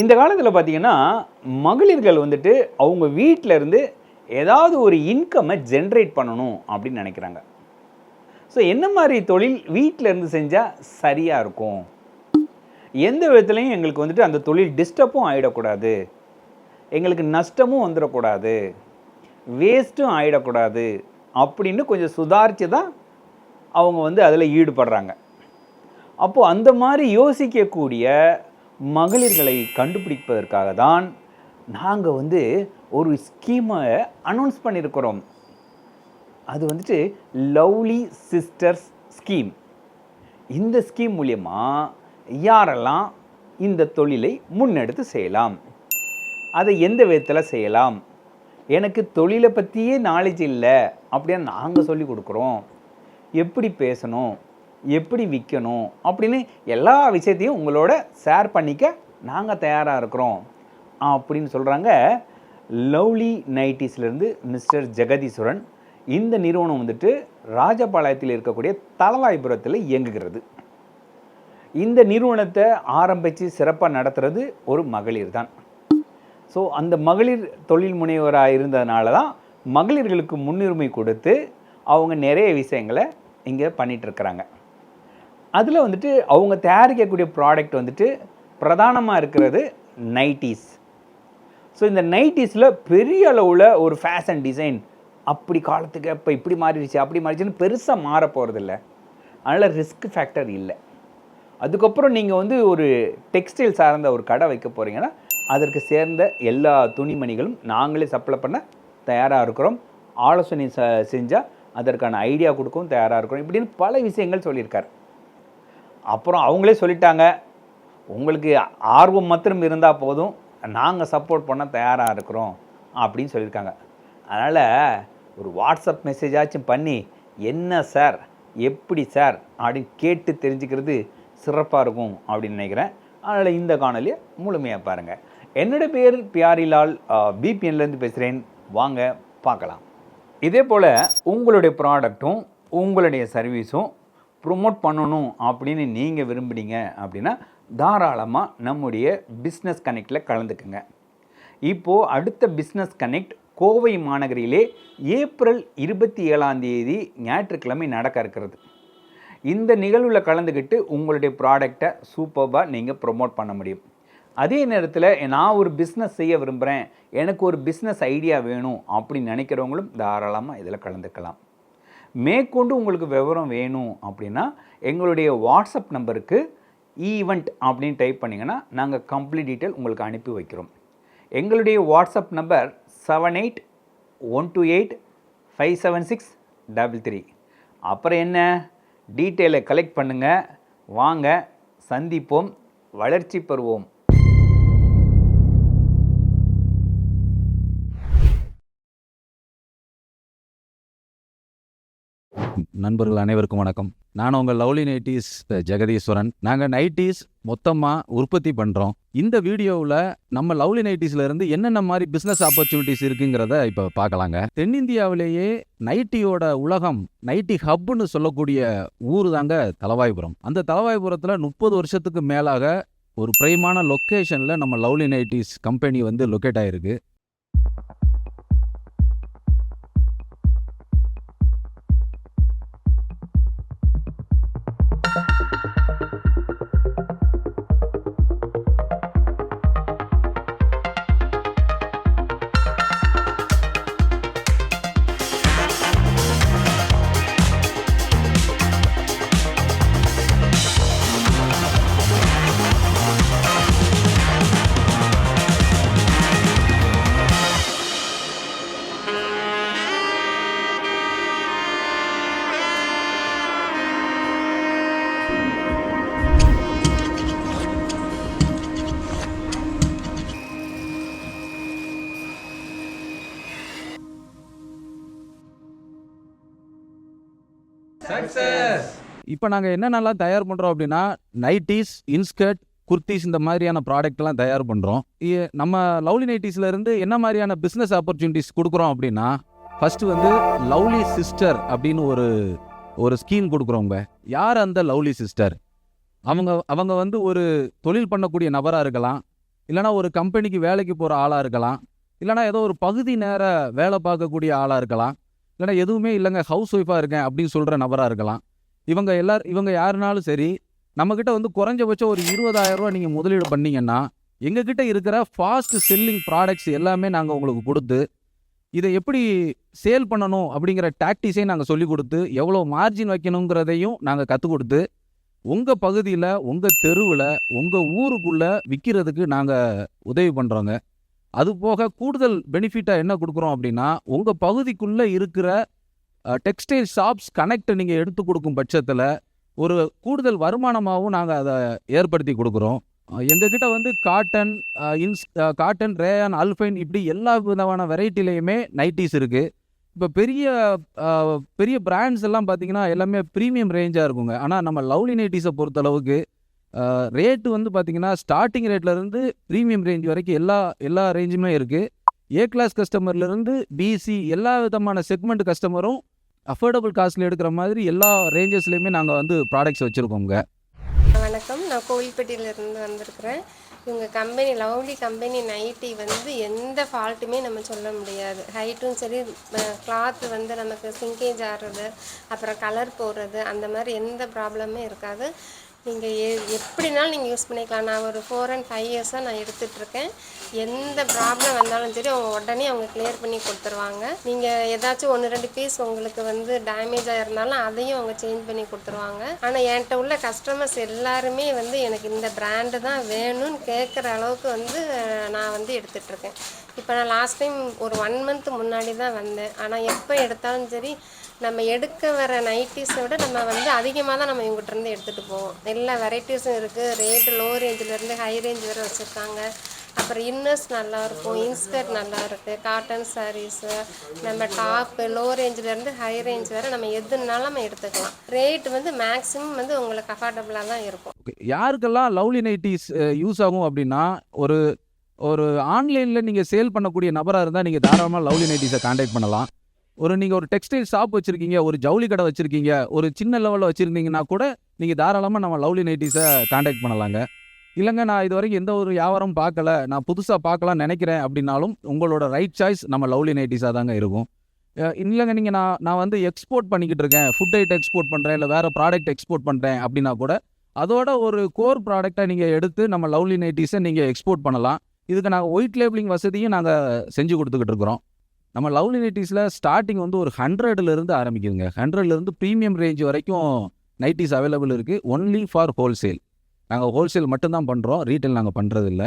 இந்த காலத்தில் பார்த்தீங்கன்னா மகளிர்கள் வந்துட்டு அவங்க வீட்டில் இருந்து ஏதாவது ஒரு இன்கம்மை ஜென்ரேட் பண்ணணும் அப்படின்னு நினைக்கிறாங்க. ஸோ என்ன மாதிரி தொழில் வீட்டில் இருந்து செஞ்சால் சரியாக இருக்கும்? எந்த விதத்துலையும் எங்களுக்கு வந்துட்டு அந்த தொழில் டிஸ்டர்பும் ஆகிடக்கூடாது எங்களுக்கு நஷ்டமும் வந்துடக்கூடாது. வேஸ்ட்டும் ஆகிடக்கூடாது அப்படின்னு கொஞ்சம் சுதாரித்து தான் அவங்க வந்து அதில் ஈடுபடுறாங்க. அப்போது அந்த மாதிரி யோசிக்கக்கூடிய மகளிர்களை கண்டுபிடிப்பதற்காக தான் நாங்கள் வந்து ஒரு ஸ்கீமை அனௌன்ஸ் பண்ணியிருக்கிறோம் அது வந்துட்டு லவ்லி சிஸ்டர்ஸ் ஸ்கீம் இந்த ஸ்கீம் மூலயமா யாரெல்லாம் இந்த தொழிலை முன்னெடுத்து செய்யலாம்? அதை எந்த விதத்தில் செய்யலாம்? எனக்கு தொழிலை பற்றியே நாலேஜ் இல்லை அப்படின்னு நாங்கள் சொல்லி கொடுக்குறோம். எப்படி பேசணும்? எப்படி விற்கணும் அப்படின்னு எல்லா விஷயத்தையும் உங்களோட ஷேர் பண்ணிக்க நாங்கள் தயாராக இருக்கிறோம். அப்படின்னு சொல்கிறாங்க லவ்லி நைட்டிஸ்லேருந்து மிஸ்டர் ஜெகதீஸ்வரன். இந்த நிறுவனம் வந்துட்டு ராஜபாளையத்தில் இருக்கக்கூடிய தலவாய்புரத்தில் இயங்குகிறது. இந்த நிறுவனத்தை ஆரம்பித்து சிறப்பாக நடத்துறது ஒரு மகளிர் தான் ஸோ அந்த மகளிர் தொழில் முனைவராக இருந்ததுனால தான் மகளிர்களுக்கு முன்னுரிமை கொடுத்து அவங்க நிறைய விஷயங்களை இங்கே பண்ணிகிட்ருக்குறாங்க அதில் வந்துட்டு அவங்க தயாரிக்கக்கூடிய ப்ராடக்ட் வந்துட்டு பிரதானமாக இருக்கிறது நைட்டிஸ் ஸோ இந்த நைட்டிஸில் பெரிய அளவில் ஒரு ஃபேஷன் டிசைன் அப்படி காலத்துக்கு இப்போ இப்படி மாறிடுச்சு அப்படி மாறிடுச்சுன்னு பெருசாக மாற போகிறதில்ல அதனால் ரிஸ்க் ஃபேக்டர் இல்லை. அதுக்கப்புறம் நீங்கள் வந்து ஒரு டெக்ஸ்டைல் சார்ந்த ஒரு கடை வைக்க போகிறீங்கன்னா அதற்கு சேர்ந்த எல்லா துணிமணிகளும் நாங்களே சப்ளை பண்ண தயாராக இருக்கிறோம். ஆலோசனை ச செஞ்சால் அதற்கான ஐடியா கொடுக்கவும் தயாராக இருக்கிறோம். இப்படின்னு பல விஷயங்கள் சொல்லியிருக்கார். அப்புறம் அவங்களே சொல்லிட்டாங்க உங்களுக்கு ஆர்வம் மாத்திரம் இருந்தால் போதும் நாங்கள் சப்போர்ட் பண்ண தயாராக இருக்கிறோம் அப்படின்னு சொல்லியிருக்காங்க. அதனால் ஒரு வாட்ஸ்அப் மெசேஜாச்சும் பண்ணி என்ன சார் எப்படி சார்? அப்படின்னு கேட்டு தெரிஞ்சுக்கிறது சிறப்பாக இருக்கும் அப்படின்னு நினைக்கிறேன். அதனால் இந்த காணொலியை முழுமையாக பாருங்கள் என்னோட பேர் பியாரிலால் பிபிஎன்லேருந்து பேசுகிறேன் வாங்க பார்க்கலாம். இதே போல் உங்களுடைய ப்ராடக்ட்டும் உங்களுடைய சர்வீஸும் ப்ரொமோட் பண்ணணும் அப்படின்னு நீங்கள் விரும்புனீங்க அப்படின்னா தாராளமாக நம்முடைய பிஸ்னஸ் கனெக்டில் கலந்துக்குங்க. இப்போது அடுத்த பிஸ்னஸ் கனெக்ட் கோவை மாநகரிலே ஏப்ரல் இருபத்தி ஏழாம் தேதி ஞாயிற்றுக்கிழமை நடக்க இருக்கிறது. இந்த நிகழ்வில் கலந்துக்கிட்டு உங்களுடைய ப்ராடக்டை சூப்பராக நீங்கள் ப்ரொமோட் பண்ண முடியும். அதே நேரத்தில் நான் ஒரு பிஸ்னஸ் செய்ய விரும்புகிறேன் எனக்கு ஒரு பிஸ்னஸ் ஐடியா வேணும் அப்படின்னு நினைக்கிறவங்களும் தாராளமாக இதில் கலந்துக்கலாம். மேற்கொண்டு உங்களுக்கு விவரம் வேணும் அப்படின்னா எங்களுடைய வாட்ஸ்அப் நம்பருக்கு ஈவெண்ட் அப்படின்னு டைப் பண்ணிங்கன்னா நாங்கள் கம்ப்ளீட் டீட்டெயில் உங்களுக்கு அனுப்பி வைக்கிறோம். எங்களுடைய WhatsApp number seven eight one two eight five seven six double three அப்புறம் என்ன? டீட்டெயிலை கலெக்ட் பண்ணுங்கள் வாங்க சந்திப்போம் வளர்ச்சி பெறுவோம். நண்பர்கள் அனைவருக்கும் வணக்கம். நான் உங்கள் லவ்லி நைட்டிஸ் ஜெகதீஸ்வரன். நாங்கள் நைட்டிஸ் மொத்தமாக உற்பத்தி பண்ணுறோம் இந்த வீடியோவில் நம்ம லவ்லி நைட்டிஸ்ல இருந்து என்னென்ன மாதிரி பிஸ்னஸ் ஆப்பர்ச்சுனிட்டிஸ் இருக்குங்கிறத இப்போ பார்க்கலாங்க. தென்னிந்தியாவிலேயே நைட்டியோட உலகம் நைட்டி ஹப்னு சொல்லக்கூடிய ஊர் தாங்க தலவாய்புரம். அந்த தலவாய்புரத்தில் முப்பது வருஷத்துக்கு மேலாக ஒரு பிரைமான லொக்கேஷனில் நம்ம லவ்லி நைட்டிஸ் கம்பெனி வந்து லொக்கேட் ஆயிருக்கு இப்போ நாங்கள் என்னென்னலாம் தயார் பண்ணுறோம் அப்படின்னா நைட்டிஸ் இன்ஸ்கர்ட் குர்த்திஸ் இந்த மாதிரியான ப்ராடக்ட்லாம் தயார் பண்ணுறோம் நம்ம லவ்லி நைட்டிஸ்ல இருந்து என்ன மாதிரியான பிஸ்னஸ் ஆப்பர்ச்சுனிட்டிஸ் கொடுக்குறோம் அப்படின்னா ஃபர்ஸ்ட் வந்து லவ்லி சிஸ்டர் அப்படின்னு ஒரு ஒரு ஸ்கீம் கொடுக்குறோங்க. யார் அந்த லவ்லி சிஸ்டர் அவங்க அவங்க வந்து ஒரு தொழில் பண்ணக்கூடிய நபராக இருக்கலாம். இல்லைனா ஒரு கம்பெனிக்கு வேலைக்கு போகிற ஆளாக இருக்கலாம். இல்லைனா ஏதோ ஒரு பகுதி நேர வேலை பார்க்கக்கூடிய ஆளாக இருக்கலாம். இல்லைனா எதுவுமே இல்லைங்க ஹவுஸ் ஒய்ஃபாக இருக்கேன் அப்படின்னு சொல்கிற நபராக இருக்கலாம். இவங்க எல்லார் இவங்க யாருனாலும் சரி நம்மக்கிட்ட வந்து குறைஞ்சபட்சம் ஒரு இருபதாயிரரூவா நீங்கள் முதலீடு பண்ணீங்கன்னா எங்ககிட்ட இருக்கிற ஃபாஸ்ட் செல்லிங் ப்ராடக்ட்ஸ் எல்லாமே நாங்கள் உங்களுக்கு கொடுத்து இதை எப்படி சேல் பண்ணணும் அப்படிங்கிற டாக்டிஸையும் நாங்கள் சொல்லி கொடுத்து எவ்வளோ மார்ஜின் வைக்கணுங்கிறதையும் நாங்கள் கற்றுக் கொடுத்து உங்கள் பகுதியில் உங்கள் தெருவில் உங்கள் ஊருக்குள்ளே விற்கிறதுக்கு நாங்கள் உதவி பண்ணுறோங்க அது போக கூடுதல் பெனிஃபிட்டாக என்ன கொடுக்குறோம் அப்படின்னா உங்கள் பகுதிக்குள்ளே இருக்கிற டெக்ஸ்டைல் ஷாப்ஸ் கனெக்டை நீங்கள் எடுத்து கொடுக்கும் பட்சத்தில் ஒரு கூடுதல் வருமானமாகவும் நாங்கள் அதை ஏற்படுத்தி கொடுக்குறோம். எங்ககிட்ட வந்து காட்டன் இன்ஸ் காட்டன் ரேயான் அல்ஃபைன் இப்படி எல்லா விதமான வெரைட்டிலையுமே நைட்டிஸ் இருக்குது இப்போ பெரிய பெரிய பிராண்ட்ஸ் எல்லாம் பார்த்தீங்கன்னா எல்லாமே ப்ரீமியம் ரேஞ்சாக இருக்குங்க. ஆனால் நம்ம லவ்லி நைட்டிஸை பொறுத்தளவுக்கு ரேட்டு வந்து பார்த்திங்கன்னா ஸ்டார்டிங் ரேட்லேருந்து ப்ரீமியம் ரேஞ்ச் வரைக்கும் எல்லா எல்லா ரேஞ்சுமே இருக்குது ஏ கிளாஸ் கஸ்டமர்லேருந்து பிசி எல்லா விதமான செக்மெண்ட் கஸ்டமரும் அஃபோர்டபுள் காஸ்ட்டில் எடுக்கிற மாதிரி எல்லா ரேஞ்சஸ்லேயுமே நாங்கள் வந்து ப்ராடக்ட்ஸ் வச்சுருக்கோங்க வணக்கம். நான் கோவில்பட்டியிலேருந்து வந்திருக்கிறேன். இவங்க கம்பெனி லவ்லி கம்பெனி நைட்டி வந்து எந்த ஃபால்ட்டுமே நம்ம சொல்ல முடியாது. ஹைட்டும் சரி கிளாத் வந்து நமக்கு சிங்கேஜ் ஆடுறது அப்புறம் கலர் போடுறது அந்த மாதிரி எந்த ப்ராப்ளமே இருக்காது. நீங்கள் எ எப்படினாலும் நீங்கள் யூஸ் பண்ணிக்கலாம். நான் ஒரு ஃபோர் அண்ட் ஃபைவ் இயர்ஸாக நான் எடுத்துகிட்ருக்கேன் எந்த ப்ராப்ளம் வந்தாலும் சரி அவங்க உடனே அவங்க கிளியர் பண்ணி கொடுத்துருவாங்க. நீங்கள் ஏதாச்சும் ஒன்று ரெண்டு பீஸ் உங்களுக்கு வந்து டேமேஜாக இருந்தாலும் அதையும் அவங்க சேஞ்ச் பண்ணி கொடுத்துருவாங்க. ஆனால் என்கிட்ட உள்ள கஸ்டமர்ஸ் எல்லாருமே வந்து எனக்கு இந்த பிராண்டு தான் வேணும்னு கேட்குற அளவுக்கு வந்து நான் வந்து எடுத்துகிட்ருக்கேன் இப்போ நான் லாஸ்ட் டைம் ஒரு ஒன் மந்த் முன்னாடி தான் வந்தேன். ஆனால் எப்போ எடுத்தாலும் சரி நம்ம எடுக்க வர நைட்டிஸை விட நம்ம வந்து அதிகமாக தான் நம்ம இவங்ககிட்ட இருந்து எடுத்துகிட்டு போவோம். எல்லா வெரைட்டிஸும் இருக்குது ரேட்டு லோ ரேஞ்சிலேருந்து ஹை ரேஞ்ச் வரை வச்சுருக்காங்க. அப்புறம் இன்னர்ஸ் நல்லா இருக்கும். இன்ஸ்கர்ட் நல்லா இருக்குது காட்டன் சாரீஸு நம்ம டாப்பு லோ ரேஞ்சிலேருந்து ஹை ரேஞ்ச் வரை நம்ம எதுனாலும் நம்ம எடுத்துக்கலாம். ரேட் வந்து மேக்ஸிமம் வந்து உங்களுக்கு அஃபோர்டபுளாக தான் இருக்கும். யாருக்கெல்லாம் லவ்லி நைட்டிஸ் யூஸ் ஆகும் அப்படின்னா ஒரு ஒரு ஆன்லைனில் நீங்கள் சேல் பண்ணக்கூடிய நபராக இருந்தால் நீங்கள் தாராளமாக லவ்லி நைட்டிஸை காண்டாக்ட் பண்ணலாம். ஒரு நீங்கள் ஒரு டெக்ஸ்டைல் ஷாப் வச்சுருக்கீங்க ஒரு ஜவுளி கடை வச்சுருக்கீங்க ஒரு சின்ன லெவலில் வச்சுருந்தீங்கன்னா கூட நீங்கள் தாராளமாக நம்ம லவ்லி நைட்டிஸை காண்டாக்ட் பண்ணலாங்க. இல்லைங்க நான் இது வரைக்கும் எந்த ஒரு வியாபாரம் பார்க்கல. நான் புதுசாக பார்க்கலாம்னு நினைக்கிறேன் அப்படின்னாலும் உங்களோட ரைட் சாய்ஸ் நம்ம லவ்லி நைட்டிஸாக தாங்க இருக்கும். இல்லைங்க நீங்கள் நான் நான் வந்து எக்ஸ்போர்ட் பண்ணிக்கிட்டு இருக்கேன். ஃபுட் ஐட்டம் எக்ஸ்போர்ட் பண்ணுறேன் இல்லை வேறு ப்ராடக்ட் எக்ஸ்போர்ட் பண்ணுறேன் அப்படின்னா கூட அதோட ஒரு கோர் ப்ராடக்டாக நீங்கள் எடுத்து நம்ம லவ்லி நைட்டிஸை நீங்கள் எக்ஸ்போர்ட் பண்ணலாம். இதுக்கு நாங்கள் ஒயிட் லேபிளிங் வசதியும் நாங்கள் செஞ்சு கொடுத்துக்கிட்டு இருக்கிறோம். நம்ம லவ்லி நைட்டிஸில் ஸ்டார்டிங் வந்து ஒரு ஹண்ட்ரட்லேருந்து ஆரம்பிக்குதுங்க. ஹண்ட்ரட்லேருந்து ப்ரீமியம் ரேஞ்ச் வரைக்கும் நைட்டிஸ் அவைலபிள் இருக்குது ஒன்லி ஃபார் ஹோல்சேல் நாங்கள் ஹோல்சேல் மட்டும்தான் பண்ணுறோம் ரீட்டைல் நாங்கள் பண்ணுறதில்ல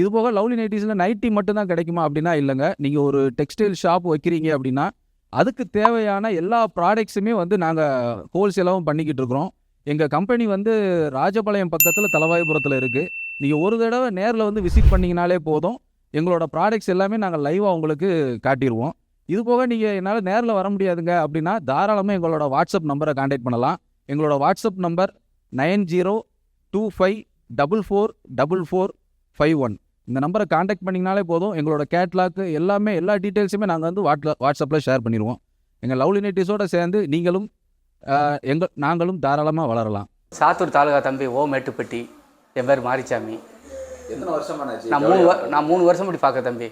இது போக லவ்லி நைட்டிஸில் நைட்டி மட்டும்தான் கிடைக்குமா அப்படின்னா இல்லைங்க. நீங்கள் ஒரு டெக்ஸ்டைல் ஷாப் வைக்கிறீங்க அப்படின்னா அதுக்கு தேவையான எல்லா ப்ராடக்ட்ஸுமே வந்து நாங்கள் ஹோல்சேலாகவும் பண்ணிக்கிட்டு இருக்கிறோம். எங்கள் கம்பெனி வந்து ராஜபாளையம் பக்கத்தில் தலவாய்புரத்தில் இருக்குது நீங்கள் ஒரு தடவை நேரில் வந்து விசிட் பண்ணிங்கனாலே போதும். எங்களோட ப்ராடக்ட்ஸ் எல்லாமே நாங்கள் லைவாக உங்களுக்கு காட்டிடுவோம் இது போக நீங்கள் என்னால் நேரில் வர முடியாதுங்க அப்படின்னா தாராளமாக எங்களோட வாட்ஸ்அப் நம்பரை காண்டாக்ட் பண்ணலாம். எங்களோட WhatsApp number nine zero two five double four double four five one. இந்த நம்பரை காண்டாக்ட் பண்ணிங்கனாலே போதும். எங்களோட கேட்லாக்கு எல்லாமே எல்லா டீட்டெயில்ஸுமே நாங்கள் வந்து வாட்ல வாட்ஸ்அப்பில் ஷேர் பண்ணிடுவோம் எங்கள் லவ்லி நைட்டிஸோடு சேர்ந்து நீங்களும் எங்கள் நாங்களும் தாராளமாக வளரலாம். சாத்தூர் தாலுகா தம்பி ஓ மேட்டுப்பட்டி என் பேர் மாரிச்சாமி. எத்தனை வருஷமானாச்சு நான் மூணு நான் மூணு வருஷம் முடி பார்க்க தம்பி.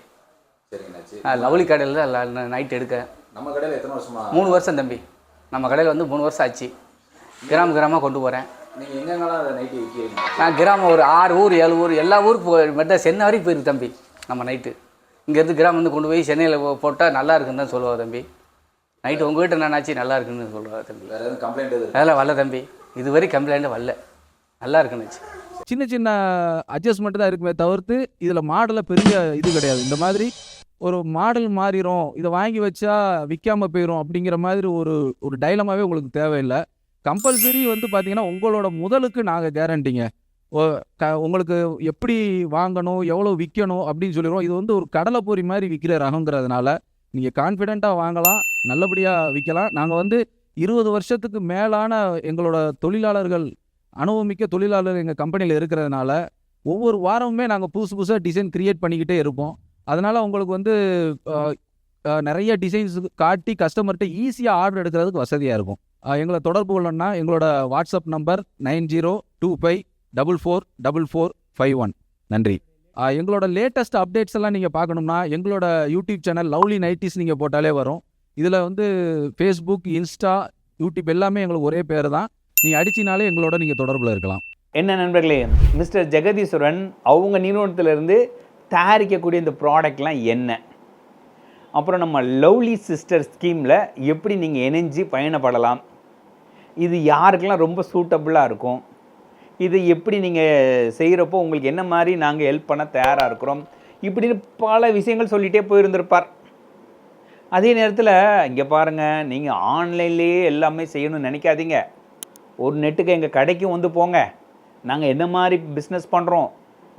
சரிங்கண்ணாச்சு லவ்லி கடையில் தான் நைட் எடுக்க நம்ம கடையில் எத்தனை வருஷமா? மூணு வருஷம் தம்பி. நம்ம கடையில் வந்து மூணு வருஷம் ஆச்சு. கிராம கிராமமாக கொண்டு போகிறேன் நீங்கள் எங்கெங்கெல்லாம் நைட்டு விற்கிறீங்க நான் கிராமம் ஒரு ஆறு ஊர் ஏழு ஊர் எல்லா ஊருக்கு போய் மெட்ரா சென்னை வரைக்கும் போயிருக்கு தம்பி நம்ம நைட்டு இங்கேருந்து கிராமம் வந்து கொண்டு போய் சென்னையில் போட்டால் நல்லா இருக்குன்னு தான் சொல்லுவா தம்பி. நைட்டு உங்கள் வீட்டை என்னாச்சு நல்லா இருக்குன்னு சொல்லுவா தம்பி. வேற எதுவும் கம்ப்ளைண்ட் அதெல்லாம் வரல தம்பி. இதுவரை கம்ப்ளைண்ட்டு வரல நல்லா இருக்குன்னுச்சு சின்ன சின்ன அட்ஜஸ்ட்மெண்ட் தான் இருக்குமே தவிர்த்து இதில் மாடலில் பெரிய இது கிடையாது. இந்த மாதிரி ஒரு மாடல் மாறிடும் இதை வாங்கி வச்சா விற்காம போயிடும் அப்படிங்கிற மாதிரி ஒரு ஒரு டைலமாவே உங்களுக்கு தேவையில்லை. கம்பல்சரி வந்து பார்த்தீங்கன்னா உங்களோட முதலுக்கு நாங்கள் கேரண்டிங்க க உங்களுக்கு எப்படி வாங்கணும் எவ்வளோ விற்கணும் அப்படின்னு சொல்லிடுவோம் இது வந்து ஒரு கடலை பொறி மாதிரி விற்கிற ரகங்கிறதுனால நீங்கள் கான்ஃபிடெண்ட்டாக வாங்கலாம் நல்லபடியாக விற்கலாம் நாங்கள் வந்து இருபது வருஷத்துக்கு மேலான எங்களோட தொழிலாளர்கள் அனுபவமிக்க தொழிலாளர் எங்கள் கம்பெனியில் இருக்கிறதுனால ஒவ்வொரு வாரமுமே நாங்கள் புதுசு புதுசாக டிசைன் க்ரியேட் பண்ணிக்கிட்டே இருப்போம். அதனால் உங்களுக்கு வந்து நிறைய டிசைன்ஸ் காட்டி கஸ்டமர்கிட்ட ஈஸியாக ஆர்டர் எடுக்கிறதுக்கு வசதியாக இருக்கும். எங்களை தொடர்பு கொள்ளணும்னா எங்களோட WhatsApp number nine zero two five double four double four five one. நன்றி. எங்களோட லேட்டஸ்ட் அப்டேட்ஸ் எல்லாம் நீங்கள் பார்க்கணும்னா எங்களோட யூடியூப் சேனல் லவ்லி நைட்டிஸ் நீங்கள் போட்டாலே வரும். இதில் வந்து ஃபேஸ்புக் இன்ஸ்டா யூடியூப் எல்லாமே எங்களுக்கு ஒரே பேர் தான். நீங்கள் அடிச்சினாலே எங்களோட நீங்கள் தொடர்பில் இருக்கலாம். என்ன நண்பர்களே மிஸ்டர் ஜெகதீஸ்வரன் அவங்க நிறுவனத்திலிருந்து தயாரிக்கக்கூடிய இந்த ப்ராடக்ட்லாம் என்ன? அப்புறம் நம்ம லவ்லி சிஸ்டர் ஸ்கீமில் எப்படி நீங்கள் இணைஞ்சு பயணப்படலாம்? இது யாருக்கெல்லாம் ரொம்ப சூட்டபுளாக இருக்கும்? இது எப்படி நீங்கள் செய்கிறப்போ உங்களுக்கு என்ன மாதிரி நாங்கள் ஹெல்ப் பண்ண தயாராக இருக்கிறோம்? இப்படின்னு பல விஷயங்கள் சொல்லிகிட்டே போயிருந்திருப்பார். அதே நேரத்தில் இங்கே பாருங்கள் நீங்கள் ஆன்லைன்லேயே எல்லாமே செய்யணும்னு நினைக்காதீங்க. ஒரு நெட்டுக்கு எங்கள் கடைக்கும் வந்து போங்க. நாங்கள் என்ன மாதிரி பிஸ்னஸ் பண்ணுறோம்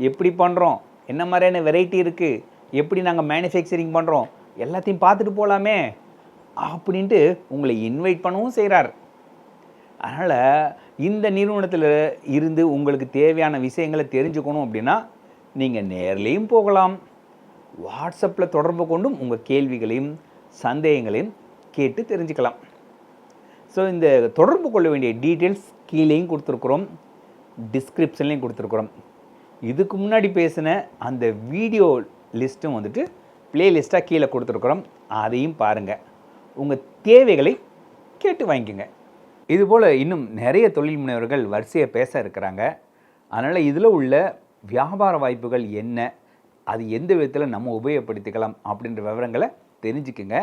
எப்படி பண்ணுறோம் என்ன மாதிரியான வெரைட்டி இருக்குது எப்படி நாங்கள் மேனுஃபேக்சரிங் பண்ணுறோம் எல்லாத்தையும் பார்த்துட்டு போகலாமே அப்படின்ட்டு உங்களை இன்வைட் பண்ணவும் செய்கிறார் அதனால் இந்த நிறுவனத்தில் இருந்து உங்களுக்கு தேவையான விஷயங்களை தெரிஞ்சுக்கணும் அப்படின்னா நீங்கள் நேர்லேயும் போகலாம். வாட்ஸ்அப்பில் தொடர்பு கொண்டும் உங்கள் கேள்விகளையும் சந்தேகங்களையும் கேட்டு தெரிஞ்சுக்கலாம். ஸோ இந்த தொடர்பு கொள்ள வேண்டிய டீட்டெயில்ஸ் கீழேயும் கொடுத்துருக்குறோம் டிஸ்கிரிப்ஷன்லேயும் கொடுத்துருக்குறோம். இதுக்கு முன்னாடி பேசின அந்த வீடியோ லிஸ்ட்டும் வந்துட்டு ப்ளேலிஸ்ட்டாக கீழே கொடுத்துருக்குறோம். அதையும் பாருங்கள் உங்கள் தேவைகளை கேட்டு வாங்கிக்கோங்க. இதுபோல் இன்னும் நிறைய தொழில் முனைவர்கள் வரிசையை பேச இருக்கிறாங்க. அதனால் இதில் உள்ள வியாபார வாய்ப்புகள் என்ன அது எந்த விதத்தில் நம்ம உபயோகப்படுத்திக்கலாம் அப்படின்ற விவரங்களை தெரிஞ்சுக்குங்க.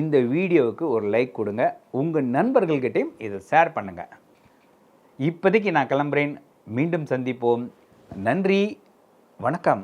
இந்த வீடியோவுக்கு ஒரு லைக் கொடுங்க. உங்கள் நண்பர்கள்கிட்டையும் இதை ஷேர் பண்ணுங்கள் இப்போதைக்கு நான் கிளம்புறேன். மீண்டும் சந்திப்போம். நன்றி. வணக்கம்.